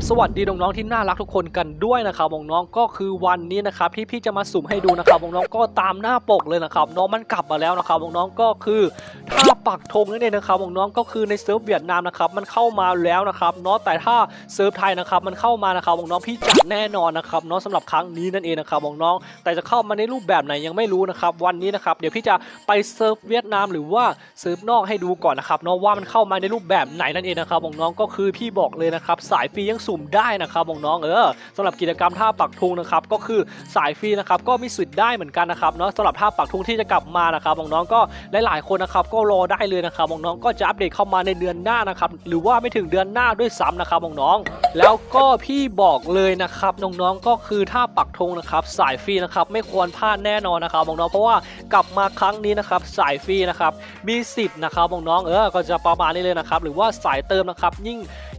บสวัสดีน้องๆที่น่ารักทุกคนกันด้วยนะครับน้องๆก็คือวันนี้นะครับที่พี่จะมาสุ่มให้ดูนะครับน้องๆก็ตามหน้าปกเลยนะครับน้องมันกลับมาแล้วนะครับน้องๆก็คือถ้า ปักธงนั่นเองนะครับองน้องก็คือในเซิร์ฟเวียดนามนะครับมันเข้ามาแล้วนะครับเนาะแต่ถ้าเซิร์ฟไทยนะครับมันเข้ามานะครับองน้องพี่จัดแน่นอนนะครับเนาะสำหรับครั้งนี้นั่นเองนะครับองน้อง แต่จะเข้ามาในรูปแบบไหนยังไม่รู้นะครับวันนี้นะครับเดี๋ยวพี่จะไปเซิร์ฟเวียดนามหรือว่าเซิร์ฟนอกให้ดูก่อนนะครับเนาะว่ามันเข้ามาในรูปแบบไหนนั่นเองนะครับองน้องก็คือพี่บอกเลยนะครับสายฟรียังสุ่มได้นะครับองน้องเออสำหรับกิจกรรมท่าปักธงนะครับก็คือสายฟรีนะครับก็มีสิทธิ์ได้เหมือนกันนะครับเนาะสำหรับท่าปักธงที่จะกลับมานะครับน้องก็หลายๆคนนะครับก็รอได้เลยนะครับน้องๆก็จะอัปเดตเข้ามาในเดือนหน้านะครับหรือว่าไม่ถึงเดือนหน้าด้วยซ้ำนะครับน้องๆแล้วก็พี่บอกเลยนะครับน้องๆก็คือถ้าปักธงนะครับสายฟรีนะครับไม่ควรพลาดแน่นอนนะครับน้องๆเพราะว่ากลับมาครั้งนี้นะครับสายฟรีนะครับมีสิทธิ์นะครับน้องๆเออก็จะประมาณนี้เลยนะครับหรือว่าสายเติมนะครับยิ่ง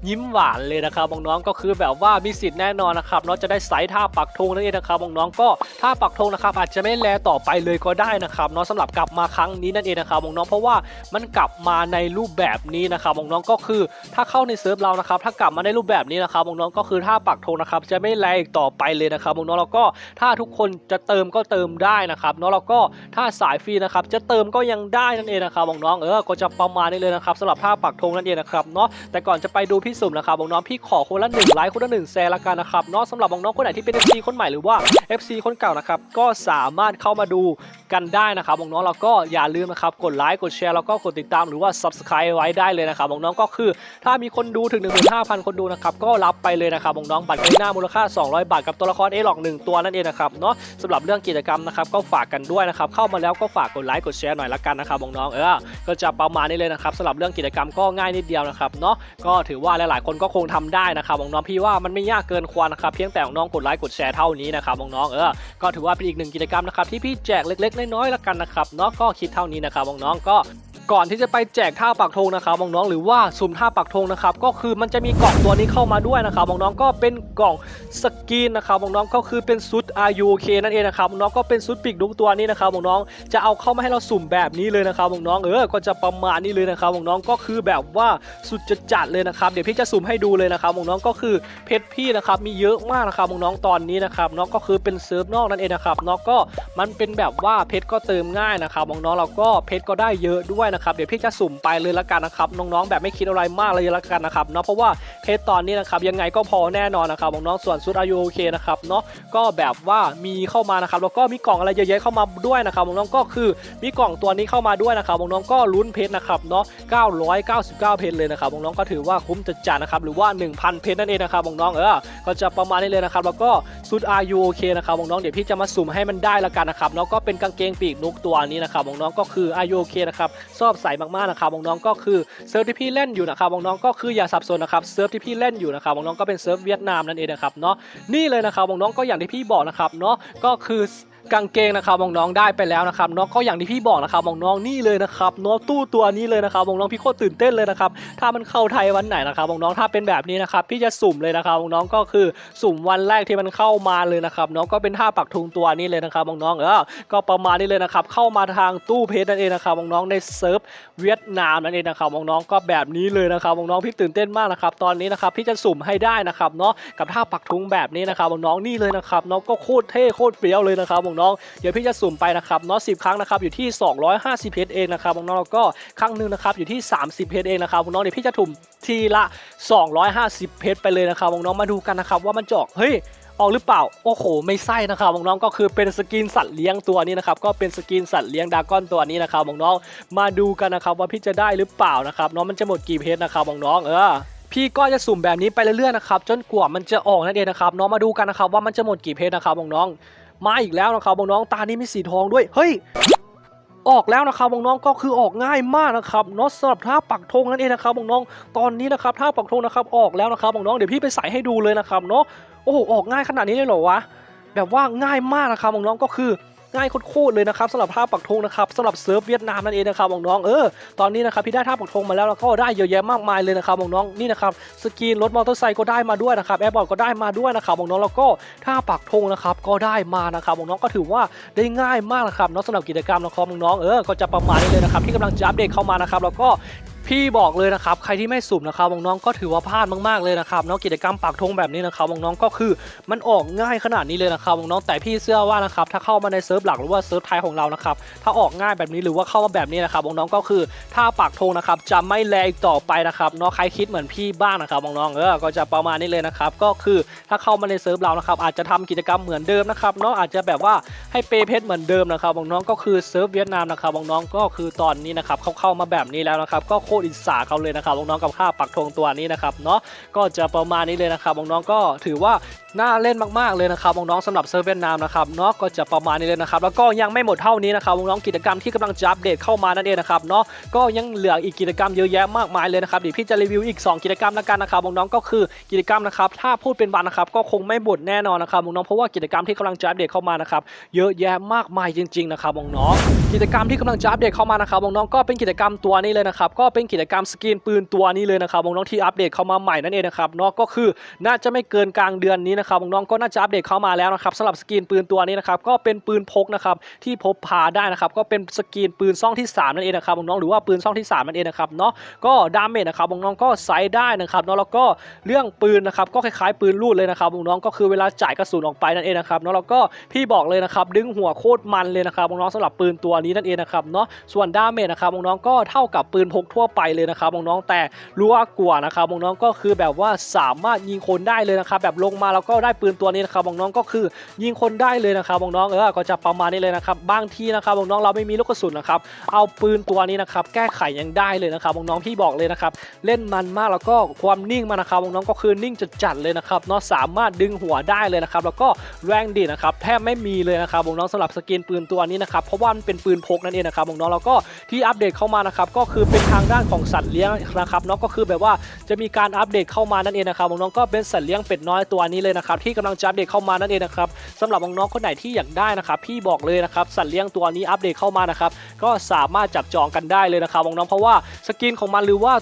ยิ้มหวานเลยนะครับน้องๆก็คือแบบว่ามีสิทธิ์แน่นอนนะครับเนาะจะได้ใส่ท่าปักธงนั่นเองนะครับน้องๆก็ท่าปักธงนะครับอาจจะไม่แลต่อไปเลยก็ได้นะครับเนาะสำหรับกลับมาครั้งนี้นั่นเองนะครับน้องๆเพราะว่ามันกลับมาในรูปแบบนี้นะครับน้องๆก็คือถ้าเข้าในเซิร์ฟเรานะครับถ้ากลับมาในรูปแบบนี้นะครับน้องๆก็คือท่าปักธงนะครับจะไม่แลอีกต่อไปเลยนะครับน้องๆแล้วก็ถ้าทุกคนจะเติมก็เติมได้นะครับเนาะแล้วก็ถ้าสายฟรีนะครับจะเติมก็ยังได้นั่นเองนะครับน้องๆเออก็จะประมาณนี้เลยนะครับสำหรับท่าปักธงนั่นเองนะครับเนาะแต่ก่อนจะไปดูพี่สุ่มนะครับน้องๆพี่ขอคนละหนึ่งไลค์คนละหนึ่งแชร์ละกันนะครับเนาะสำหรับน้องๆคนไหนที่เป็น FC คนใหม่หรือว่า FC คนเก่านะครับก็สามารถเข้ามาดูกันได้นะครับน้องๆแล้วก็อย่าลืมนะครับกดไลค์กดแชร์แล้วก็กดติดตามหรือว่า Subscribe ไว้ได้เลยนะครับน้องๆก็คือ ถ้ามีคนดูถึง 15,000 คนดูนะครับก็รับไปเลยนะครับน้องๆบัตรเกมหน้ามูลค่า 200 บาทกับตัวละครเอหลอกหนึ่งตัวนั่นเองนะครับเนาะสำหรับเรื่องกิจกรรมนะครับก็ฝากกันด้วยนะครับเข้ามาแล้วก็ฝากกดไลค์กดแชร์หน่อยละกันนะครับน้องๆเออก็จะประมาณนี้เลยนะครับสำหรับเรื่องกิจกรรมก็ง่ายนิดเดียวนะครับเนาะก็ถือว่าหลายๆ คนก็คงทำได้นะครับน้องๆพี่ว่ามันไม่ยากเกินควรนะครับเพียงแต่น้องกดไลค์กดแชร์เท่านี้นะครับน้องๆเออก็ถือว่าเป็นอีกหนึ่งกิจกรรมนะครับที่พี่แจกเล็ก ๆ น้อยๆละกันนะครับเนาะก็คิดเท่านี้นะครับน้องๆก็ก่อนที่จะไปแจกท่าปักธงนะครับน้องๆหรือว่าสุ่มท่าปักธงนะครับก็คือมันจะมีกล่องตัวนี้เข้ามาด้วยนะครับน้องๆก็เป็นกล่องสกรีนนะครับน้องๆก็คือเป็นซุด RUK นั่นเองนะครับน้องๆก็เป็นซุดปีกดุกตัวนี้นะครับน้องๆจะเอาเข้ามาให้เราสุ่มแบบนี้เลยนะครับน้องๆเออก็จะประมาณนี้เลยนะครับน้องๆก็คือแบบว่าสุดจัดเลยนะครับเดี๋ยวี่จะสุ่มให้ดูเลยนะครับน้องๆก็คือเพชรพี่นะครับมีเยอะมากนะครับน้องๆตอนนี้นะครับน้องก็คือเป็นเซิร์ฟนอกนั่นเองนะครับน้องก็มันเป็นแบบว่าเพชรก็เติมง่ายนะครับน้องๆเราก็เพชรก็ได้เยอะด้วยนะครับเดี๋ยวพี่จะสุ่มไปเลยละกันนะครับน้องๆแบบไม่คิดอะไรมากเลยละกันนะครับเนาะเพราะว่าเพชรตอนนี้นะครับยังไงก็พอแน่นอนนะครับน้องๆส่วนชุดอายุโอเคนะครับเนาะก็แบบว่ามีเข้ามานะครับแล้วก็มีกล่องอะไรเยอะแยะเข้ามาด้วยนะครับน้องๆก็คือมีกล่องตัวนี้เข้ามาด้วยนะครับน้องๆก็ลุ้นเพชรนะครับเนาะ999 เพชรเลยนะครับน้องๆก็ถือว่าคุ้มจัดจานนะครับหรือว่า 1,000 เพชรนั่นเองนะครับน้องเออก็จะประมาณนี้เลยนะครับแล้วก็ชุด RU โอเคนะครับน้องเดี๋ยวพี่จะมาสุ่มให้มันได้ละกันนะครับแล้วก็เป็นกางเกงปีกนกตัวนี้นะครับน้องก็คือ RU โอเคนะครับชอบใส่มากๆนะครับน้องก็คือเซิร์ฟที่พี่เล่นอยู่นะครับน้องก็คืออย่าสับสนนะครับเซิร์ฟที่พี่เล่นอยู่นะครับน้องก็เป็นเซิร์ฟเวียดนามนั่นเองนะครับเนาะนี่เลยนะครับน้องก็อย่างที่พี่บอกนะครับเนาะก็คือ กางเกงนะครับน้องๆได้ไปแล้วนะครับเนาะก็อย่างที่พี่บอกนะครับน้องๆนี่เลยนะครับเนาะตู้ตัวนี้เลยนะครับน้องๆพี่โคตรตื่นเต้นเลยนะครับถ้ามันเข้าไทยวันไหนนะครับน้องๆถ้าเป็นแบบนี้นะครับพี่จะสุ่มเลยนะครับน้องๆก็คือสุ่มวันแรกที่มันเข้ามาเลยนะครับน้องก็เป็นท่าปักทุงตัวนี้เลยนะครับน้องๆเออก็ประมาณนี้เลยนะครับเข้ามาทางตู้เพชรนั่นเองนะครับน้องๆในเซิร์ฟเวียดนามนั่นเองนะครับน้องๆก็แบบนี้เลยนะครับน้องๆพี่ตื่นเต้นมากนะครับตอนนี้นะครับพี่จะสุ่มให้ได้นะครับเนาะกับท่าปักทุงแบบนี้นะครับน้องๆนี่เลยนะครับน้องก็โคตรเท่โคตรเฟี้ยวเลยนะครับน้องๆ เดี๋ยวพี่จะสุ่มไปนะครับเนาะสิครั้งนะครับอยู่ที่ 250เพชรเองนะครับน้องๆแล้วก็ครั้งหนึ่งนะครับอยู่ที่ 30เพชรเองนะครับน้องๆเดี๋ยวพี่จะถุ่มทีละ 250เพชรไปเลยนะครับน้องๆมาดูกันนะครับว่ามันจะอกเฮ้ยออกหรือเปล่า โอ้โห ไม่ใช่นะครับน้องก็คือเป็นสกินสัตว์เลี้ยงตัวนี้นะครับ ก็เป็นสกินสัตว์เลี้ยงดาก้อนตัวนี้นะครับน้อง มาดูกันนะครับว่าพี่จะได้หรือเปล่านะครับน้องมันจะหมดกี่เพชรนะครับน้อง เออพี่ก็จะสุ่มแบบนี้ไปเรื่อยๆนะครับจนกว่ามันจะออกนั่นเองนะครับน้องมาดูกันนะครับว่ามันจะหมดกี่เพชรนะครับน้องๆ มาอีกแล้วนะครับน้องๆตานี้มีสีทองด้วยเฮ้ยออกแล้วนะครับน้องๆก็คือออกง่ายมากนะครับเนอะสำหรับท่าปักธงนั่นเองนะครับน้องๆตอนนี้นะครับท่าปักธงนะครับออกแล้วนะครับน้องๆเดี๋ยวพี่ไปใส่ให้ดูเลยนะครับเนาะโอ้โหออกง่ายขนาดนี้เลยเหรอวะแบบว่าง่ายมากนะครับน้องๆก็คือ ง่ายโคตรเลยนะครับสำหรับท่าปักธงนะครับสำหรับเซิร์ฟเวียดนามนั่นเองนะครับน้องๆเออตอนนี้นะครับพี่ได้ท่าปักธงมาแล้วแล้วก็ได้เยอะแยะมากมายเลยนะครับน้องๆนี่นะครับสกีนรถมอเตอร์ไซค์ก็ได้มาด้วยนะครับแอร์บอร์ดก็ได้มาด้วยนะครับน้องๆแล้วก็ท่าปักธงนะครับก็ได้มานะครับน้องๆก็ถือว่าได้ง่ายมากนะครับเนาะสำหรับกิจกรรมนะครับน้องเออก็จะประมาณนี้เลยนะครับที่กำลังจะอัปเดตเข้ามานะครับแล้วก็ พี่บอกเลยนะครับใครที่ไม่สุ่มนะครับน้องๆก็ถือว่าพลาดมากๆเลยนะครับเนาะกิจกรรมปักธงแบบนี้นะครับน้องๆก็คือมันออกง่ายขนาดนี้เลยนะครับน้องๆแต่พี่เชื่อว่านะครับถ้าเข้ามาในเซิร์ฟหลักหรือว่าเซิร์ฟไทยของเรานะครับถ้าออกง่ายแบบนี้หรือว่าเข้ามาแบบนี้นะครับน้องๆก็คือถ้าปักธงนะครับจะไม่แลอีกต่อไปนะครับเนาะใครคิดเหมือนพี่บ้างนะครับน้องๆเออก็จะประมาณนี้เลยนะครับก็คือถ้าเข้ามาในเซิร์ฟเรานะครับอาจจะทำกิจกรรมเหมือนเดิมนะครับเนาะอาจจะแบบว่าให้เปย์เพชรเหมือนเดิมนะครับน้องก็คือเซิร์ฟเวียดนามนะครับน้องก็คือตอนนี้นะครับเขาเข้ามาแบบนี้แล้วนะครับก็โคตรอิสสาเขาเลยนะครับน้องๆกับค่าปักธงตัวนี้นะครับเนาะก็จะประมาณนี้เลยนะครับน้องๆก็ถือว่า น่าเล่นมากๆเลยนะครับน้องๆสำหรับเซิร์ฟเวียดนามนะครับเนาะก็จะประมาณนี้เลยนะครับแล้วก็ยังไม่หมดเท่านี้นะครับน้องๆกิจกรรมที่กำลังจะอัปเดตเข้ามานั่นเองนะครับเนาะก็ยังเหลืออีกกิจกรรมเยอะแยะมากมายเลยนะครับเดี๋ยวพี่จะรีวิวอีก 2 กิจกรรมแล้วกันนะครับน้องๆก็คือกิจกรรมนะครับถ้าพูดเป็นวันนะครับก็คงไม่หมดแน่นอนนะครับน้องๆเพราะว่ากิจกรรมที่กำลังจะอัปเดตเข้ามานะครับเยอะแยะมากมายจริงๆนะครับน้องๆกิจกรรมที่กำลังจะอัปเดตเข้ามานะครับน้องๆก็เป็นกิจกรรมตัวนี้เลยนะครับก็เป็นกิจกรรมสกีนปืนตัวนี้เลยนะครับน้องๆที่อัปเดตเข้ามาใหม่นั่นเองนะครับเนาะก็คือน่าจะไม่เกินกลางเดือนนี้นะครับน้องๆก็น่าจะอัปเดตเข้ามาแล้วนะครับสำหรับสกรีนปืนตัวนี้นะครับก็เป็นปืนพกนะครับที่พบพาได้นะครับก็เป็นสกรีนปืนซ่องที่ 3 นั่นเองนะครับน้องๆหรือว่าปืนซ่องที่ 3 นั่นเองนะครับเนาะก็ดาเมจนะครับน้องๆก็ไซส์ได้นะครับเนาะแล้วก็เรื่องปืนนะครับก็คล้ายๆปืนลูดเลยนะครับน้องๆก็คือเวลาจ่ายกระสุนออกไปนั่นเองนะครับเนาะแล้วก็พี่บอกเลยนะครับดึงหัวโคตรมันเลยนะครับน้องๆสำหรับปืนตัวนี้นั่นเองนะครับเนาะส่วนดาเมจนะครับน้องๆก็เท่ากับปืนพกทั่วไปเลยนะครับน้องๆแต่รู้ว่านะครับน้องๆก็คือแบบว่าสามารถยิงคนได้เลยนะครับแบบลงมาแล้วก็็ได้ปืนตัวนี้นะครับน้องก็คือยิงคนได้เลยนะครับน้องเออก็จะประมาณนี้เลยนะครับบางทีนะครับน้องเราไม่มีลูกกระสุนนะครับเอาปืนตัวนี้นะครับแก้ไขยังได้เลยนะครับน้องพี่บอกเลยนะครับเล่นมันมากแล้วก็ความนิ่งมันนะครับน้องก็คือนิ่งจัดๆเลยนะครับเนาะสามารถดึงหัวได้เลยนะครับแล้วก็แรงดีนะครับแทบไม่มีเลยนะครับน้องสำหรับสกินปืนตัวนี้นะครับเพราะว่ามันเป็นปืนพกนั่นเองนะครับน้องแล้วก็ที่อัปเดตเข้ามานะครับก็คือเป็นทางด้านของสัตว์เลี้ยงนะครับเนาะก็คือแบบว่าจะมีการอัปเดตเข้ามานั่นเองนะครับน้องก็เป็นสัตว์เลี้ยงเป็ดน้อยตัวนี้เลยนะครับที่กำลังจะอัปเดตเข้ามานั่นเองนะครับสำหรับน้องๆคนไหนที่อยากได้นะครับพี่บอกเลยนะครับสัตว์เลี้ยงตัวนี้อัปเดตเข้ามานะครับก็สามารถจับจองกันได้เลยนะครับน้องๆเพราะว่าสกินของมันหรือว่า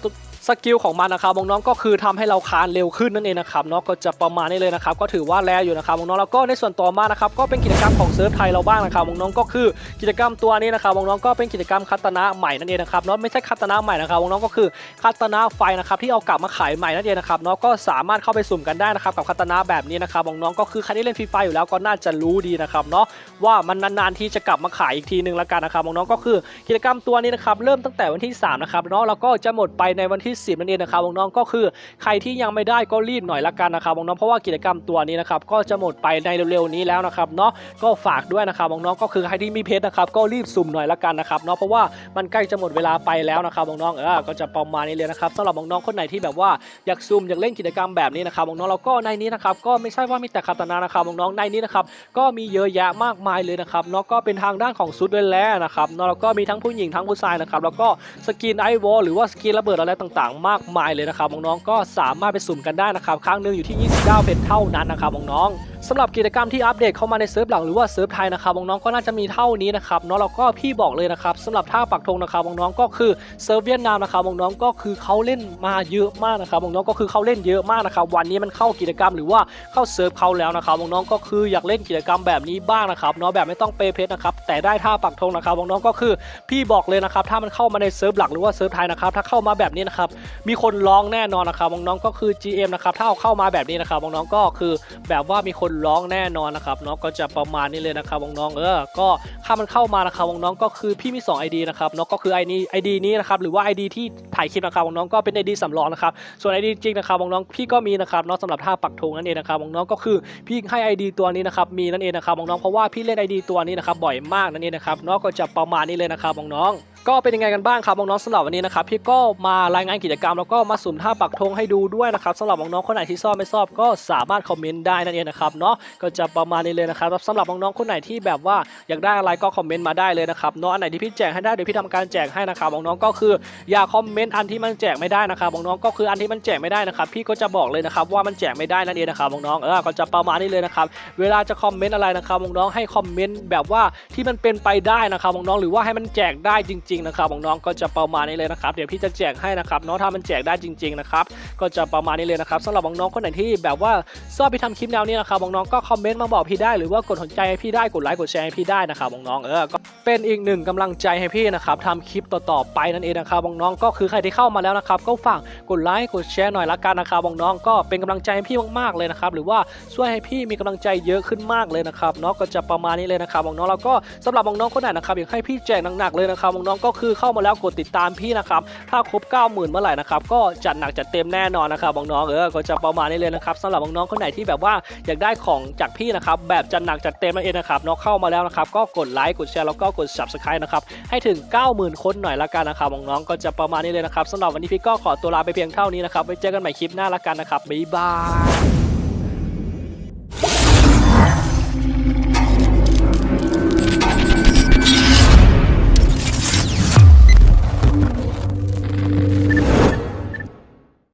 สกิลของมันนะครับน้องๆก็คือทำให้เราคานเร็วขึ้นนั่นเองนะครับเนาะก็จะประมาณนี้เลยนะครับก็ถือว่าแลอยู่นะครับน้องๆแล้วก็ในส่วนต่อมานะครับก็เป็นกิจกรรมของเซิร์ฟไทยเราบ้างนะครับน้องๆก็คือกิจกรรมตัวนี้นะครับน้องๆก็เป็นกิจกรรมคัตนะใหม่นั่นเองนะครับเนาะไม่ใช่คัตนะใหม่นะครับน้องๆก็คือคัตนะไฟนะครับที่เอากลับมาขายใหม่นั่นเองนะครับเนาะก็สามารถเข้าไปสุ่มกันได้นะครับกับคัตนะแบบนี้นะครับน้องๆก็คือใครที่เล่นฟรีไฟอยู่แล้วก็น่าจะรู้ดีนะครับเนาะว่ามันนานๆที่จะกลับมาขายอีกทีนึงละกันนะครับน้องๆก็คือกิจกรรมตัวนี้นะครับเริ่มตั้งแต่วันที่3นะครับเนาะแล้วก็จะหมดไปในวันที่10นั่นเองนะครับน้องๆก็คือใครที่ยังไม่ได้ก็รีบหน่อยละกันนะครับน้องๆเพราะว่ากิจกรรมตัวนี้นะครับก็จะหมดไปในเร็วๆนี้แล้วนะครับเนาะก็ฝากด้วยนะครับน้องๆก็คือใครที่มีเพชรนะครับก็รีบสุ่มหน่อยละกันนะครับเนาะเพราะว่ามันใกล้จะหมดเวลาไปแล้วนะครับน้องๆเออก็จะประมาณนี้เลยนะครับสำหรับน้องๆคนไหนที่แบบว่าอยากซุ่มอยากเล่นกิจกรรมแบบนี้นะครับน้องๆแล้วก็ในนี้นะครับก็ไม่ใช่ว่ามีแต่คาตานานะครับน้องๆในนี้นะครับก็มีเยอะแยะมากมายเลยนะครับเนาะก็เป็นทางด้านของซุดเวลแลนะครับเนาะแล้วก็มีทั้งผู้หญิงทั้งผู้ชายนะครับแล้วก็สกินไอวอลหรือว่าสกินระเบิดอะไรต่างๆ มากมายเลยนะครับน้องๆก็สามารถไปสุ่มกันได้นะครับครั้งหนึ่งอยู่ที่ 29เป็นเท่านั้นนะครับน้องๆสำหรับกิจกรรมที่อัปเดตเข้ามาในเซิร์ฟหลังหรือว่าเซิร์ฟไทยนะครับน้องๆก็น่าจะมีเท่านี้นะครับเนาะแล้วก็พี่บอกเลยนะครับสำหรับท่าปักธงนะครับน้องๆก็คือเซิร์ฟเวียดนามนะครับน้องๆก็คือเขาเล่นมาเยอะมากนะครับน้องๆก็คือเขาเล่นเยอะมากนะครับวันนี้มันเข้ากิจกรรมหรือว่าเข้าเซิร์ฟเขาแล้วนะครับน้องๆก็คืออยากเล่นกิจกรรมแบบนี้บ้างนะครับเนาะแบบไม่ต้องเปเพชรนะครับแต่ได้ท่าปักธงนะครับน้องๆก็คือพี่บอกเลยนะครับถ้ามันเข้ามาในเซิร์ฟหลักหรือว่าเซิร์ฟไทยนะครับถ้าเข้ามาแบบนี้นะครับมีคนร้องแน่นอนนะครับน้องๆก็คือ GM นะครับถ้าเอาเข้ามาแบบนี้นะครับน้องๆก็คือแบบว่ามีคนร้องแน่นอนนะครับเนาะก็จะประมาณนี้เลยนะครับน้องๆเออก็ถ้ามันเข้ามานะครับน้องๆก็คือพี่มี2 ID นะครับเนาะก็คือ ID ID นี้นะครับหรือว่า ID ที่ถ่ายคลิปนะครับน้องๆก็เป็น ID สำรองนะครับส่วน ID จริงนะครับน้องๆพี่ก็มีนะครับเนาะสำหรับท่าปักธงนั่นเองนะครับน้องๆก็คือพี่ให้ ID ตัวนี้นะครับมีนั่นเองนะครับน้องๆเพราะว่าพี่เล่น ID ตัวนี้นะครับบ่อยมากนั่นเองนะครับเนาะก็จะประมาณนี้เลยนะครับน้องๆ ก็เป็นยังไงกันบ้างครับน้องๆสำหรับวันนี้นะครับพี่ก็มารายงานกิจกรรมแล้วก็มาสุ่มท่าปักธงให้ดูด้วยนะครับสำหรับน้องๆคนไหนที่ชอบไม่ชอบก็สามารถคอมเมนต์ได้นั่นเองนะครับเนาะก็จะประมาณนี้เลยนะครับสำหรับน้องๆคนไหนที่แบบว่าอยากได้อะไรก็คอมเมนต์มาได้เลยนะครับเนาะอันไหนที่พี่แจกให้ได้เดี๋ยวพี่ทำการแจกให้นะครับน้องๆก็คืออย่าคอมเมนต์อันที่มันแจกไม่ได้นะครับน้องๆก็คืออันที่มันแจกไม่ได้นะครับพี่ก็จะบอกเลยนะครับว่ามันแจกไม่ได้นั่นเองนะครับน้องๆเออก็จะประมาณนี้เลยนะครับเวลาจะคอมเมนต์อะไรนะครับน้องๆให้คอมเมนต์แบบว่าที่มันเป็นไปได้นะครับน้องๆหรือว่าให้มันแจกได้จริงๆนะครับน้องก็จะประมาณนี้เลยนะครับเดี๋ยวพี่จะแจกให้นะครับเนาะถ้ามันแจกได้จริงๆนะครับก็จะประมาณนี้เลยนะครับสำหรับน้องคนไหนที่แบบว่าชอบพี่ทำคลิปแนวนี้นะครับน้องก็คอมเมนต์มาบอกพี่ได้หรือว่ากดสนใจให้พี่ได้กดไลค์กดแชร์ให้พี่ได้นะครับน้องเออก็เป็นอีกหนึ่งกำลังใจให้พี่นะครับทำคลิปต่อๆไปนั่นเองนะครับน้องก็คือใครที่เข้ามาแล้วนะครับก็ฝากกดไลค์กดแชร์หน่อยละกันนะครับน้องก็เป็นกำลังใจให้พี่มากๆเลยนะครับหรือว่าช่วยให้พี่มีกำลังใจเยอะขึ้นมากเลยนะครับเนาะก็จะประมาณนี้เลยนะครับน้องแล้วก็สำหรับน้องคนไหนนะครับอยากให้พี่แจกหนักๆเลยนะครับน้องก็คือเข้ามาแล้วกดติดตามพี่นะครับถ้าครบ 90,000 เมื่อไหร่นะครับก็จัดหนักจัดเต็มแน่นอนนะครับน้องๆเออก็จะประมาณนี้เลยนะครับสำหรับน้องๆคนไหนที่แบบว่าอยากได้ของจากพี่นะครับแบบจัดหนักจัดเต็มนั่นเองนะครับเนาะเข้ามาแล้วนะครับก็กดไลค์กดแชร์แล้วก็กด subscribe นะครับให้ถึง 90,000 คนหน่อยละกันนะครับน้องๆก็จะประมาณนี้เลยนะครับสำหรับวันนี้พี่ก็ขอตัวลาไปเพียงเท่านี้นะครับไว้เจอกันใหม่คลิปหน้าละกันนะครับบ๊ายบาย